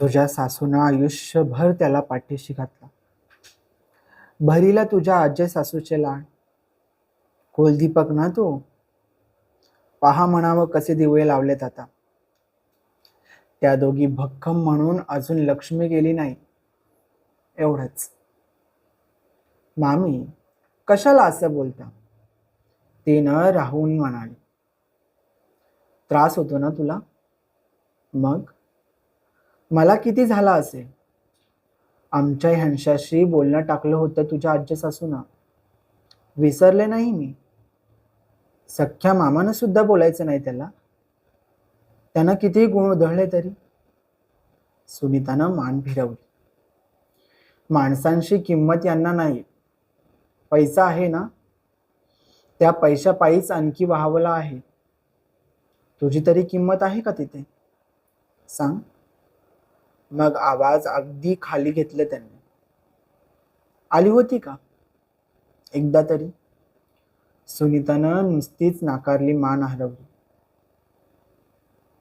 तुझ्या सासूनं आयुष्यभर त्याला पाठीशी घातला. भरीला तुझ्या आजी सासूचे लाड. कुलदीपक ना तू? पहा म्हणावं कसे दिवे लावलेत आता. त्या दोघी भक्कम म्हणून अजून लक्ष्मी गेली नाही. एवढंच. मामी कशाला असं बोलता? तिनं राहून म्हणाली. त्रास होतो ना तुला? मग? मला किती झाला असेल? आमच्या ह्यांशाशी बोलणं टाकलं होतं तुझ्या आजी सासूना. विसरले नाही मी. सख्ख्या मामानं सुद्धा बोलायचं नाही त्याला. त्यानं किती गुण उधळले तरी. सुनीतानं मान फिरवली. माणसांशी किंमत यांना नाही. पैसा आहे ना? त्या पैशापायीच आणखी वाहवला आहे. तुझी तरी किंमत आहे का तिथे? सांग. मग आवाज अगदी खाली घेतले त्यांनी. आली होती का? एकदा तरी. सुनीतानं नुसतीच नाकारली मान हरवली.